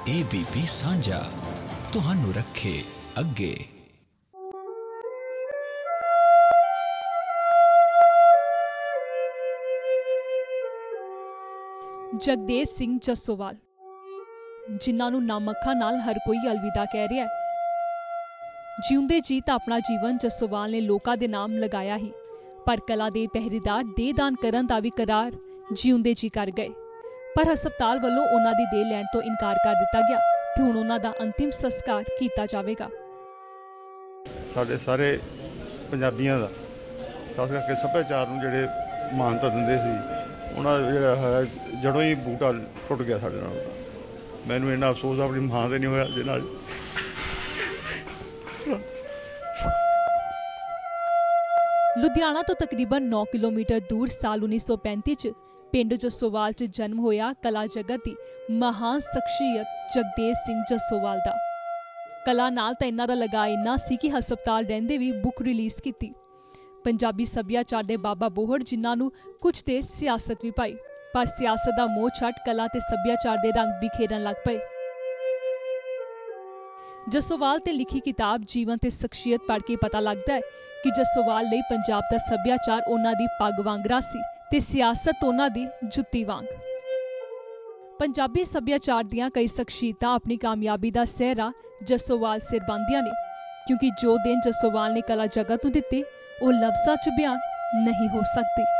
ABP ਸਾਂਝਾ, ਤੁਹਾਨੂੰ ਰੱਖੇ ਅੱਗੇ। ਜਗਦੇਵ ਸਿੰਘ ਜੱਸੋਵਾਲ, ਜਿਨ੍ਹਾਂ ਨੂੰ ਨਾਮ ਨਾਲ ਹਰ ਕੋਈ ਅਲਵਿਦਾ ਕਹਿ ਰਿਹਾ ਹੈ। ਜਿਉਂਦੇ ਜੀ ਤਾਂ ਆਪਣਾ ਜੀਵਨ ਜੱਸੋਵਾਲ ਨੇ ਲੋਕਾਂ ਦੇ ਨਾਮ ਲਗਾਇਆ ਹੀ ਪਰ ਕਲਾ ਦੇ ਪਹਿਰੇਦਾਰ ਦੇਦਾਨ ਕਰਨ ਦਾ ਵੀ ਕਰਾਰ ਜਿਉਂਦੇ ਜੀ ਕਰ ਗਏ। ਪਰ ਹਸਪਤਾਲ ਵੱਲੋਂ ਉਹਨਾਂ ਦੀ ਦੇਹ ਲੈਣ ਤੋਂ ਇਨਕਾਰ ਕਰ ਦਿੱਤਾ ਗਿਆ ਤੇ ਹੁਣ ਉਹਨਾਂ ਦਾ ਅੰਤਿਮ ਸੰਸਕਾਰ ਕੀਤਾ ਜਾਵੇਗਾ। ਸਾਡੇ ਸਾਰੇ ਪੰਜਾਬੀਆਂ ਦਾ ਖਾਸ ਕਰਕੇ ਸੱਭਿਆਚਾਰ ਨੂੰ ਜਿਹੜੇ ਮਾਨਤਾ ਦਿੰਦੇ ਸੀ ਉਹਨਾਂ ਦਾ ਜਿਹੜਾ ਹੈ ਜੜੋਂ ਹੀ ਬੂਟਾ ਟੁੱਟ ਗਿਆ ਸਾਡੇ ਨਾਲ। ਮੈਨੂੰ ਇੰਨਾ ਅਫਸੋਸ ਆਪਣੀ ਮਾਂ ਦੇ ਨਹੀਂ ਹੋਇਆ ਜਿਹਨਾਂ ਲੁਧਿਆਣਾ ਤੋਂ ਤਕਰੀਬਨ 9 ਕਿਲੋਮੀਟਰ ਦੂਰ ਸਾਲ 1935 ਚ ਪਿੰਡ ਜੱਸੋਵਾਲ ਚ ਜਨਮ ਹੋਇਆ ਕਲਾ ਜਗਤ ਦੀ ਮਹਾਨ ਸ਼ਖਸੀਅਤ ਜਗਦੇਵ ਸਿੰਘ ਜੱਸੋਵਾਲ ਦਾ। ਕਲਾ ਨਾਲ ਤਾਂ ਇਹਨਾਂ ਦਾ ਲਗਾ ਇੰਨਾ ਸੀ ਕਿ ਹਸਪਤਾਲ ਰਹਿੰਦੇ ਵੀ ਬੁੱਕ ਰਿਲੀਜ਼ ਕੀਤੀ। ਪੰਜਾਬੀ ਸੱਭਿਆਚਾਰ ਦੇ ਬਾਬਾ ਬੋਹੜ ਜਿਨ੍ਹਾਂ ਨੂੰ ਕੁਝ ਦੇਰ ਸਿਆਸਤ ਵੀ ਪਾਈ, ਪਰ ਸਿਆਸਤ ਦਾ ਮੋਹ ਛੱਡ ਕਲਾ ਤੇ ਸੱਭਿਆਚਾਰ ਦੇ ਰੰਗ ਬਿਖੇਰਨ ਲੱਗ ਪਏ। ਜੱਸੋਵਾਲ ਤੇ ਲਿਖੀ ਕਿਤਾਬ ਜੀਵਨ ਤੇ ਸ਼ਖਸੀਅਤ ਪੜ੍ਹ ਕੇ ਪਤਾ ਲੱਗਦਾ ਹੈ ਕਿ ਜੱਸੋਵਾਲ ਲਈ ਪੰਜਾਬ ਦਾ ਸੱਭਿਆਚਾਰ ਉਹਨਾਂ ਦੀ ਪੱਗ ਵਾਂਗਰਾ ਸੀ ਤੇ ਸਿਆਸਤ ਉਹਨਾਂ ਦੀ ਜੁੱਤੀ ਵਾਂਗ। ਪੰਜਾਬੀ ਸੱਭਿਆਚਾਰ ਦੀਆਂ ਕਈ ਸ਼ਖਸੀਅਤਾਂ ਆਪਣੀ ਕਾਮਯਾਬੀ ਦਾ ਸਿਹਰਾ ਜੱਸੋਵਾਲ ਸਿਰ ਬੰਨ੍ਹਦੀਆਂ ਨੇ, ਕਿਉਂਕਿ ਜੋ ਦਿਨ ਜੱਸੋਵਾਲ ਨੇ ਕਲਾ ਜਗਤ ਨੂੰ ਦਿੱਤੇ, ਉਹ ਲਫ਼ਜ਼ਾਂ 'ਚ ਬਿਆਨ ਨਹੀਂ ਹੋ ਸਕਦੇ।